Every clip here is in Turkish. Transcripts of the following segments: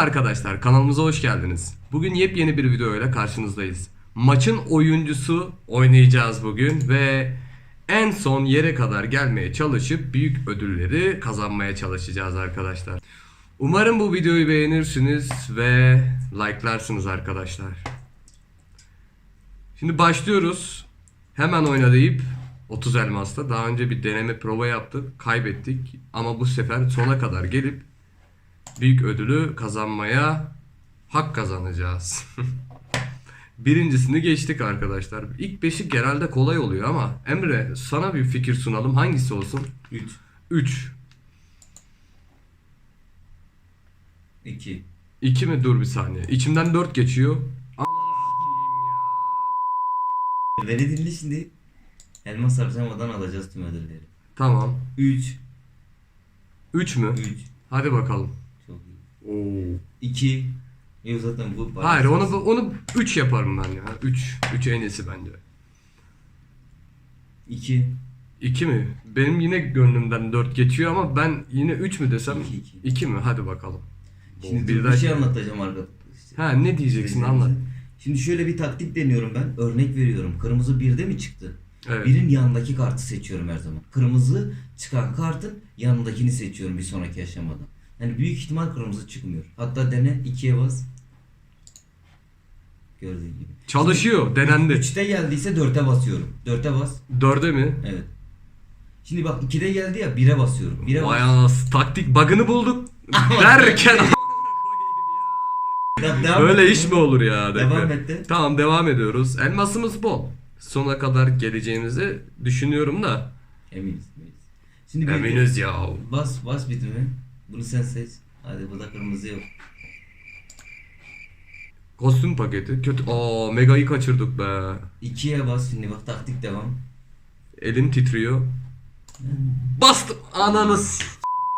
arkadaşlar kanalımıza hoş geldiniz. Bugün yepyeni bir videoyla karşınızdayız. Maçın oyuncusu oynayacağız bugün ve en son yere kadar gelmeye çalışıp büyük ödülleri kazanmaya çalışacağız arkadaşlar. Umarım bu videoyu beğenirsiniz ve likelarsınız arkadaşlar. Şimdi başlıyoruz. Hemen oyna deyip 30 elmasta daha önce bir deneme prova yaptık. Kaybettik ama bu sefer sona kadar gelip büyük ödülü kazanmaya hak kazanacağız. Birincisini geçtik arkadaşlar. İlk beşi genelde kolay oluyor ama Emre sana bir fikir sunalım. Hangisi olsun? 3, 3. 2. 2 mi? Dur bir saniye. İçimden 4 geçiyor. Beni dinle şimdi. Elmas harcamadan alacağız tüm ödülleri. Tamam. 3, 3 mü? 3. Hadi bakalım. Oo. 2. Yok zaten bu bayağı Hayır onu onu 3 yaparım ben ya. 3 3 en iyisi bence. 2. 2 mi? Benim yine gönlümden 4 geçiyor ama ben yine 3 mü desem İki, iki. 2 mi? Hadi bakalım. Şimdi bir dur, bir, daha- şey anlatacağım arkadaşlar. Ha ne diyeceksin anlat. Şimdi şöyle bir taktik deniyorum ben. Örnek veriyorum. Kırmızı birde mi çıktı? Evet. Birin yanındaki kartı seçiyorum her zaman. Kırmızı çıkan kartın yanındakini seçiyorum bir sonraki aşamada. Yani büyük ihtimal kırmızı çıkmıyor. Hatta dene ikiye bas. Gördüğün gibi. Çalışıyor. Denendi. 3'te geldiyse 4'e basıyorum. 4'e bas. 4'e mi? Evet. Şimdi bak 2'de geldi ya 1'e basıyorum. 1'e bas. Vay anasını, taktik bug'ını bulduk. Derken devam böyle et. iş mi olur ya? Devam Bekle. et de. Tamam devam ediyoruz. Elmasımız bol. Sona kadar geleceğimizi düşünüyorum da. Eminiz. eminiz. Şimdi Eminiz ya. Bas bas düğme. Bunu sen seç. Hadi bu da kırmızı yok. Kostüm paketi. Kötü. Aa megayı kaçırdık be. 2'ye bas şimdi bak taktik devam. Elim titriyor. Bastım. Ananız.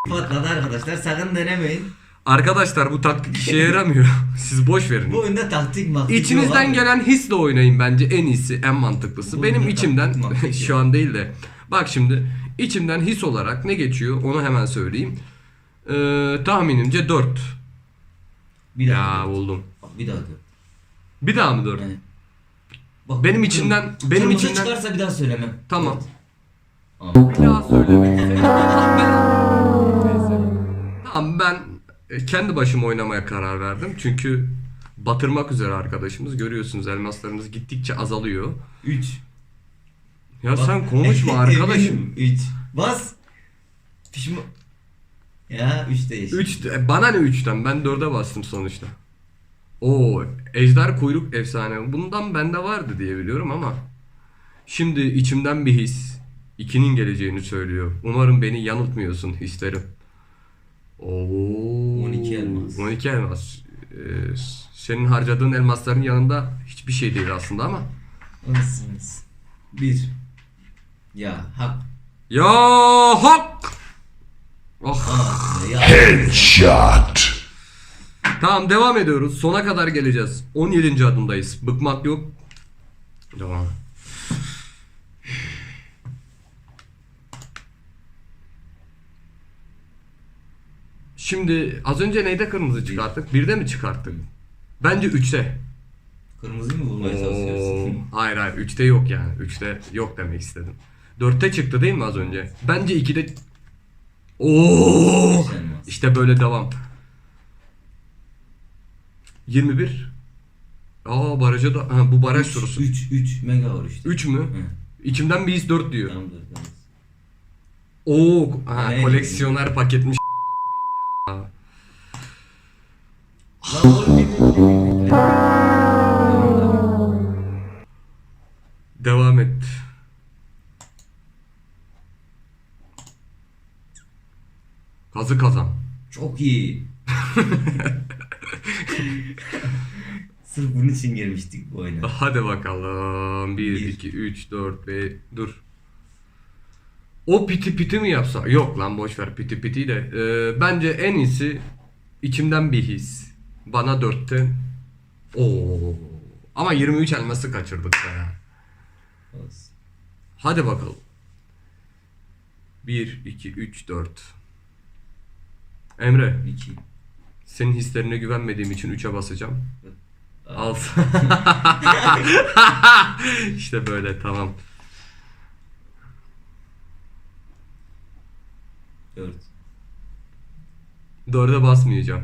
Patladı arkadaşlar sakın denemeyin. Arkadaşlar bu taktik işe yaramıyor. Siz boş verin. Bu oyunda taktik maktik yok İçinizden abi. gelen hisle oynayın bence en iyisi, en mantıklısı. Bu Benim oyunda içimden taktik maktik şu an değil de bak şimdi içimden his olarak ne geçiyor onu hemen söyleyeyim. Ee, tahminimce 4. Bir daha Ya dört. buldum. Bak bir daha dört. Bir daha mı 4? Evet. Bak, Benim içimden- benim kırmızı içimden- çıkarsa bir daha söylemem. Tamam. Aa. Bir daha söylemek. Neyse. Tamam ben e, kendi başıma oynamaya karar verdim. Çünkü batırmak üzere arkadaşımız. Görüyorsunuz elmaslarımız gittikçe azalıyor. 3. Ya sen konuşma arkadaşım. 3. Bas. Pişman. Ya 3 değiş. 3 bana ne 3'ten ben 4'e bastım sonuçta. Oo ejder kuyruk efsane. Bundan bende vardı diye biliyorum ama şimdi içimden bir his 2'nin geleceğini söylüyor. Umarım beni yanıltmıyorsun hislerim. Oo 12 elmas. 12 elmas. Ee, senin harcadığın elmasların yanında hiçbir şey değil aslında ama. Anasınız. 1. Ya hak. Ya hak. Oh. Headshot. Tamam devam ediyoruz. Sona kadar geleceğiz. 17. adımdayız. Bıkmak yok. Devam. Şimdi az önce neyde kırmızı çıkarttık? Birde mi çıkarttık? Bence 3'te. Kırmızı mı bulmaya çalışıyorsun? Hayır hayır 3'te yok yani. 3'te yok demek istedim. 4'te çıktı değil mi az önce? Bence 2'de... Oo! Elmas. İşte böyle devam. 21. Aa baraja da ha, bu baraj sorusu. 3 3 mega var işte. 3 mü? Hı. İçimden bir his 4 diyor. Tamam dur. tamam. Oo ha, Ne? koleksiyoner paketmiş. Lan oğlum bir bekle bir bekle. Tamam, tamam. Devam et. Kazı kazan. Çok iyi. Sırf bunun için girmiştik bu oyuna. Hadi bakalım. 1, Bir. 2, 3, 4 ve dur. O piti piti mi yapsa? Yok lan boş ver piti piti de. Ee, bence en iyisi içimden bir his. Bana 4'te. Oo. Ama 23 elması kaçırdık. Olsun. Hadi bakalım. 1, 2, 3, 4. Emre 2. Senin hislerine güvenmediğim için 3'e basacağım. Al. işte böyle tamam. 4. 4'e basmayacağım.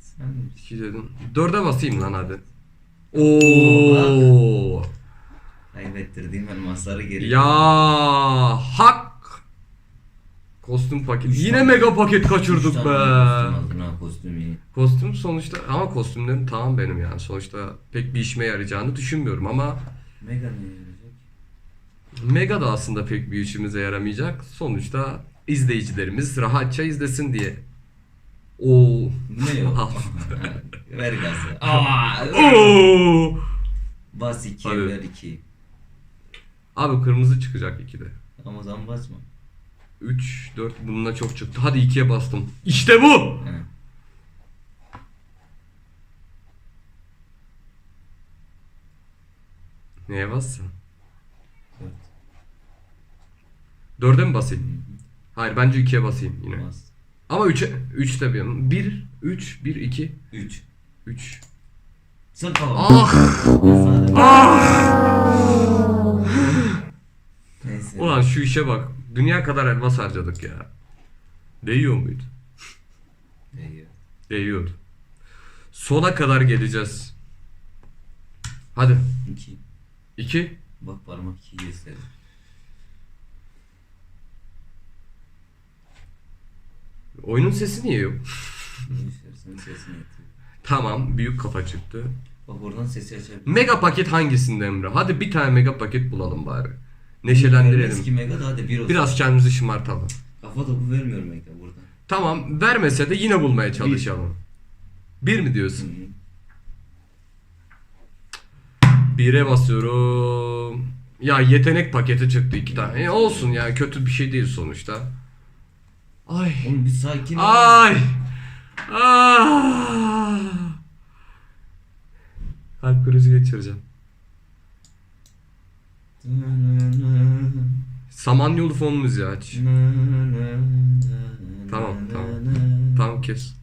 Sen 2 dedim. 4'e basayım lan hadi. Oo. kaybettirdiğim elmasları geri. Ya hak. Kostüm paket. Yine mega paket Üç kaçırdık tane be. Kostüm aldın ha kostüm iyi. Kostüm sonuçta ama kostümlerim tamam benim yani. Sonuçta pek bir işime yarayacağını düşünmüyorum ama Mega ne yarayacak? Mega da aslında pek bir işimize yaramayacak. Sonuçta izleyicilerimiz rahatça izlesin diye. Oo. Ne yok? Ver gazı. Aa! Oo. Bas 2 Hadi. ver 2. Abi kırmızı çıkacak 2'de. Ama zaman basma. 3, 4 bununla çok çıktı. Hadi 2'ye bastım. İşte bu. He. Neye bassın? Dört. 4'e mi basayım? Hayır bence 2'ye basayım yine. Bas. Ama 3'e 3 de bir. 1 3 1 2 3. 3. Sen tamam. Ah! Ah! Neyse. Ulan şu işe bak. Dünya kadar elmas harcadık ya. Değiyor muydu? Değiyor. Değiyordu. Sona kadar geleceğiz. Hadi. 2. 2 Bak parmak 2 gösterir. Oyunun sesi niye yok? Sesini. Tamam, büyük kafa çıktı. Bak oradan sesi açabilir. Mega paket hangisinde Emre? Hadi bir tane mega paket bulalım bari. Neşelendirelim. ki mega da hadi bir olsun. Biraz kendimizi şımartalım. Kafa topu vermiyor mega burada. Tamam, vermese de yine bulmaya çalışalım. Bir mi Hı diyorsun? Bire basıyorum. Ya yetenek paketi çıktı iki tane. E, olsun ya kötü bir şey değil sonuçta. Ay. Oğlum bir sakin ol. Ay. Ah. Kalp krizi geçireceğim. Samanyolu fon müziği aç. Tamam, tamam. Tamam kes.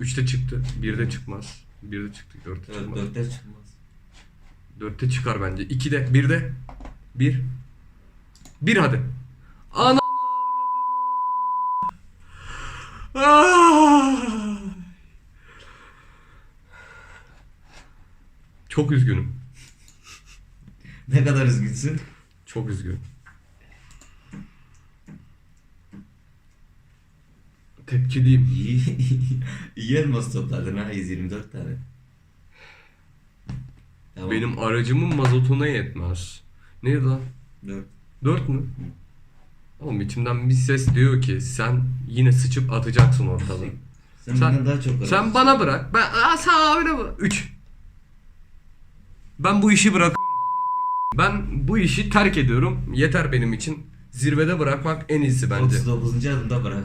Üçte çıktı. Birde çıkmaz. Birde çıktı. Dörtte Evet, çıkmaz. dörtte çıkmaz. Dörtte çıkar bence. İkide. Birde. Bir. Bir hadi. Ana. Ah! Çok üzgünüm. Ne kadar üzgünsün? Çok üzgünüm. Tepkiliyim. İyi. İyi elmas topladın ha 124 tane. Tamam. Benim aracımın mazotuna yetmez. Neydi lan? 4. Dört mü? Oğlum içimden bir ses diyor ki sen yine sıçıp atacaksın ortalığı. Sen, Sen- benden daha çok Sen bana bırak. Ben aa, sen abine bırak. Üç. Ben bu işi bırakıyorum. Ben bu işi terk ediyorum. Yeter benim için. Zirvede bırakmak en iyisi bence. 39. adımda bırak.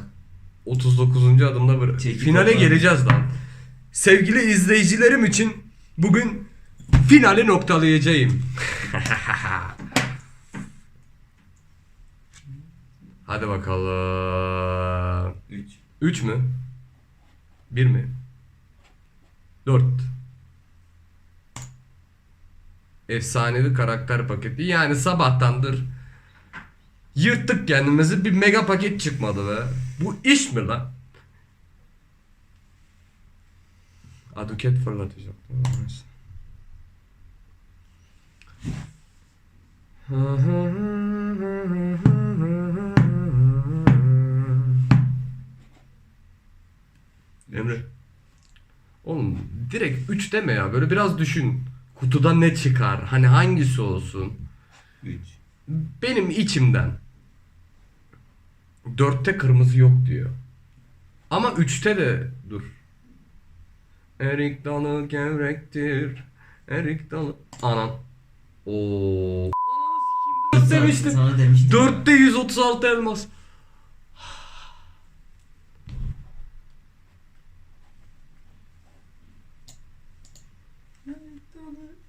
39. adımda bırak. Çekip Finale topla. geleceğiz lan. Sevgili izleyicilerim için bugün finali noktalayacağım. Hadi bakalım. 3. 3 mü? 1 mi? 4. Efsanevi karakter paketi. Yani sabahtandır yırttık kendimizi bir mega paket çıkmadı be. Bu iş mi lan? Aduket fırlatacak. Emre. Oğlum direkt 3 deme ya. Böyle biraz düşün. Kutuda ne çıkar? Hani hangisi olsun? 3. Benim içimden 4'te kırmızı yok diyor. Ama 3'te de dur. Erik dalı gevrektir. Erik dalı. Anan. Oo. Ananı sikeyim, dört demiştim. Sana demiştim. 4'te 136 elmas.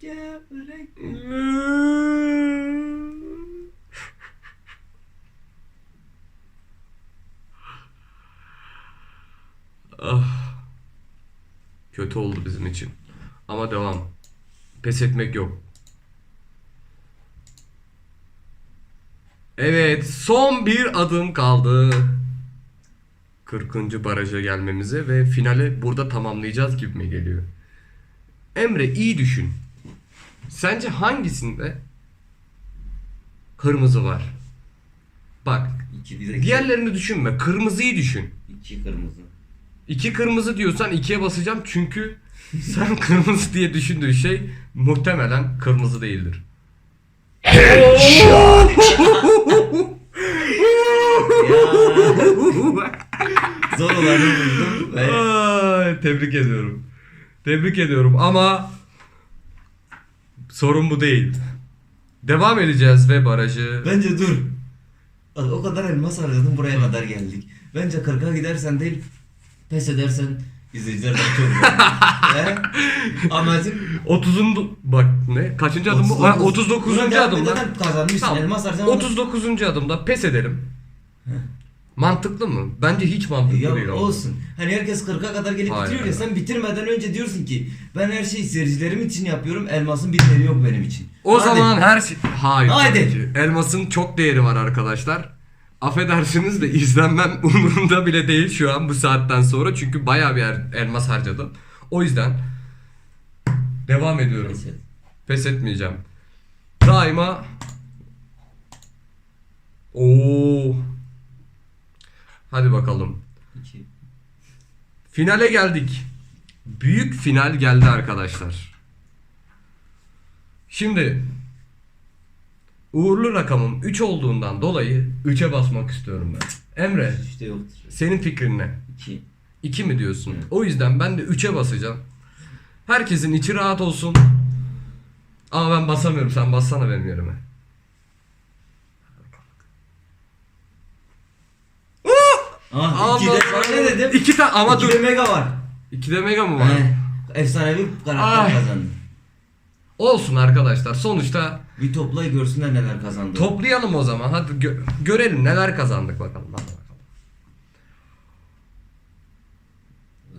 gevrek. ah. Kötü oldu bizim için. Ama devam. Pes etmek yok. Evet, son bir adım kaldı. 40. baraja gelmemize ve finale burada tamamlayacağız gibi mi geliyor? Emre iyi düşün. Sence hangisinde kırmızı var? Bak, İki bir diğerlerini düşünme. Kırmızıyı düşün. iki kırmızı. İki kırmızı diyorsan ikiye basacağım çünkü sen kırmızı diye düşündüğün şey muhtemelen kırmızı değildir. Zor olanı buldum ve Ay, tebrik ediyorum. Tebrik ediyorum ama sorun bu değil. Devam edeceğiz ve barajı bence dur. Bak o kadar elmas harcadım buraya kadar geldik. Bence 40'a gidersen değil pes edersen izleyicilerden çok He? Amacım 30'un bak ne? Kaçıncı adım bu? Ha, 39. Buna devam adımda. edersen kazanmışsın. Tamam. Elmas harcaman 39. adımda pes edelim. Mantıklı mı? Bence hiç mantıklı Ya değil ama. olsun. Hani herkes 40'a kadar gelip Hayır, bitiriyor ya hayır. sen bitirmeden önce diyorsun ki ben her şeyi seyircilerim için yapıyorum. Elmasın bir değeri yok benim için. O Hadi. zaman her şey... Hayır. Haydi. tabii ki. Elmas'ın çok değeri var arkadaşlar. Affedersiniz de izlenmem umurumda bile değil şu an bu saatten sonra. Çünkü bayağı bir er- elmas harcadım. O yüzden devam ediyorum. Neyse. Pes etmeyeceğim. Daima Oo. Hadi bakalım. İki. Finale geldik. Büyük final geldi arkadaşlar. Şimdi uğurlu rakamım 3 olduğundan dolayı 3'e basmak istiyorum ben. Emre İşte yoktur. senin fikrin ne? 2. 2 mi diyorsun? Evet. O yüzden ben de 3'e basacağım. Herkesin içi rahat olsun. Ama ben basamıyorum. Sen bassana benim yerime. Ah, 2'de sana ne dedim? 2 tane ama dur. 2'de mega var. 2'de mega mı var? He. Efsanevi karakter kazandı. Olsun arkadaşlar. Sonuçta Bir toplayı görsünler neler kazandı. toplayalım o zaman. Hadi gö- görelim neler kazandık bakalım. Hadi bakalım.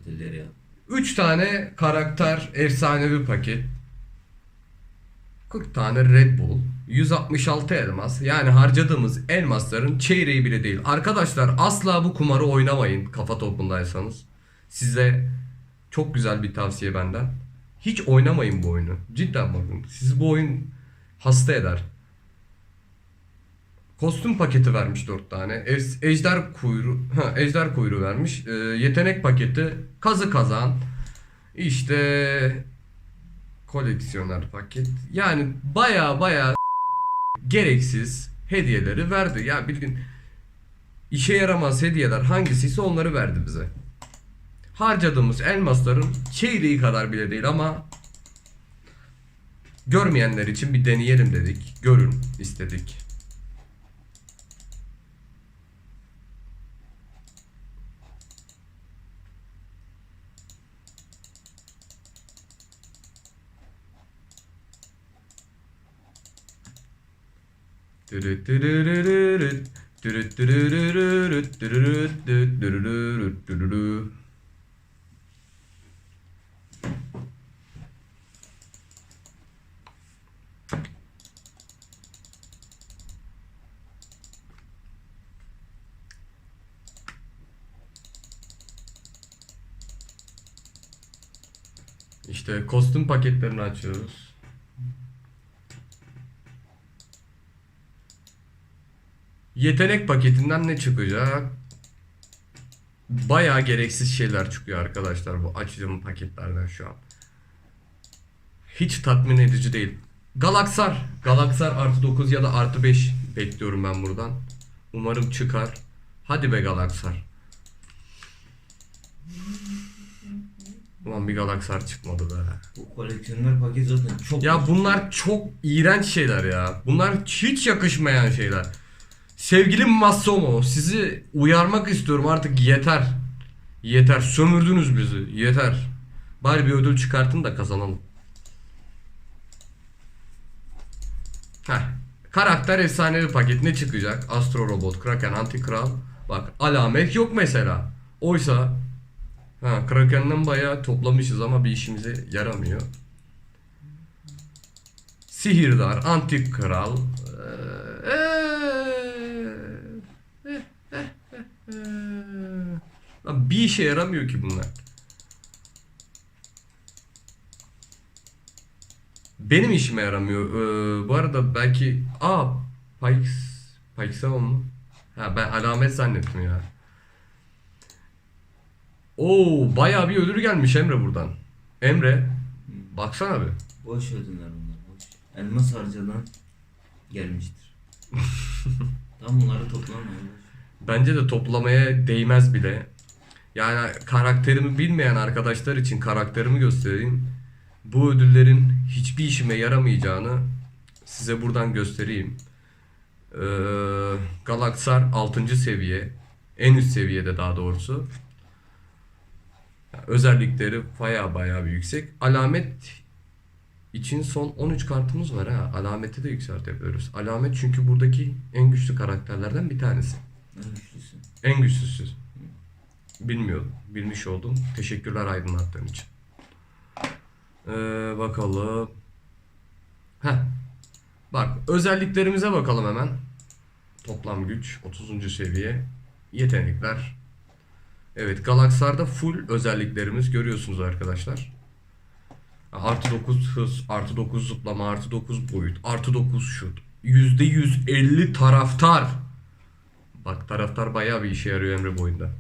Ödülleri ya. 3 tane karakter efsanevi paket. 40 tane Red Bull. 166 elmas. Yani harcadığımız elmasların çeyreği bile değil. Arkadaşlar asla bu kumarı oynamayın kafa topundaysanız. Size çok güzel bir tavsiye benden. Hiç oynamayın bu oyunu. Cidden bakın. Sizi bu oyun hasta eder. Kostüm paketi vermiş 4 tane. Ej- Ejder kuyruğu, ejder kuyruğu vermiş. Ee, yetenek paketi, kazı kazan. İşte koleksiyoner paket. Yani baya baya gereksiz hediyeleri verdi. Ya bildiğin işe yaramaz hediyeler hangisiyse onları verdi bize. Harcadığımız elmasların çeyreği kadar bile değil ama görmeyenler için bir deneyelim dedik. Görün istedik. İşte kostüm paketlerini açıyoruz. Yetenek paketinden ne çıkacak? Bayağı gereksiz şeyler çıkıyor arkadaşlar bu açtığım paketlerden şu an. Hiç tatmin edici değil. Galaksar. Galaksar artı 9 ya da artı 5 bekliyorum ben buradan. Umarım çıkar. Hadi be Galaksar. Ulan bir Galaksar çıkmadı be. Bu koleksiyoner paket zaten çok Ya bunlar çok iğrenç şeyler ya. Bunlar hiç yakışmayan şeyler. Sevgili Massomo sizi uyarmak istiyorum artık yeter. Yeter sömürdünüz bizi yeter. Bari bir ödül çıkartın da kazanalım. Heh. Karakter efsanevi paket ne çıkacak? Astro Robot, Kraken, Anti Kral. Bak alamet yok mesela. Oysa Ha, Kraken'den bayağı toplamışız ama bir işimize yaramıyor. Sihirdar, Antik Kral. Ee. Lan bir işe yaramıyor ki bunlar. Benim işime yaramıyor. Ee, bu arada belki... Aa, Pikes... Pikesavon mu? Ha ben alamet zannettim ya. Oo bayağı bir ödül gelmiş Emre buradan. Emre baksana bir. Boş ödünler bunlar boş. Elmas harcadan gelmiştir. Tam bunları toplamayın. Bence de toplamaya değmez bile. Yani karakterimi bilmeyen arkadaşlar için karakterimi göstereyim. Bu ödüllerin hiçbir işime yaramayacağını size buradan göstereyim. Ee, Galaksar 6. seviye. En üst seviyede daha doğrusu. Özellikleri baya baya bir yüksek. Alamet için son 13 kartımız var ha. Alameti de yükseltebiliyoruz. Alamet çünkü buradaki en güçlü karakterlerden bir tanesi. En güçlüsü. En güçlüsü. Bilmiyordum. Bilmiş oldum. Teşekkürler aydınlattığın için. Ee, bakalım. Heh. Bak özelliklerimize bakalım hemen. Toplam güç 30. seviye. Yetenekler. Evet Galaksar'da full özelliklerimiz görüyorsunuz arkadaşlar. Artı 9 hız, artı 9 zıplama, artı 9 boyut, artı 9 şut. %150 taraftar. Bak taraftar bayağı bir işe yarıyor Emre boyunda.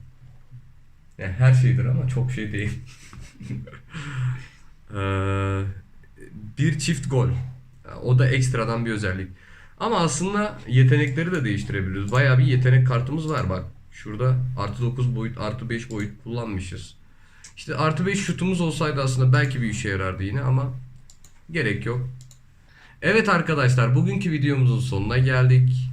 Yani her şeydir ama çok şey değil. Ee, bir çift gol. O da ekstradan bir özellik. Ama aslında yetenekleri de değiştirebiliyoruz. Bayağı bir yetenek kartımız var bak. Şurada artı 9 boyut, artı 5 boyut kullanmışız. İşte artı 5 şutumuz olsaydı aslında belki bir işe yarardı yine ama gerek yok. Evet arkadaşlar bugünkü videomuzun sonuna geldik.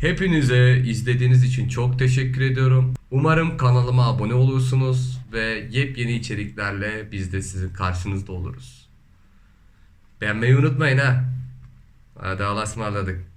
Hepinize izlediğiniz için çok teşekkür ediyorum. Umarım kanalıma abone olursunuz ve yepyeni içeriklerle biz de sizin karşınızda oluruz. Beğenmeyi unutmayın ha. Hadi Allah'a ısmarladık.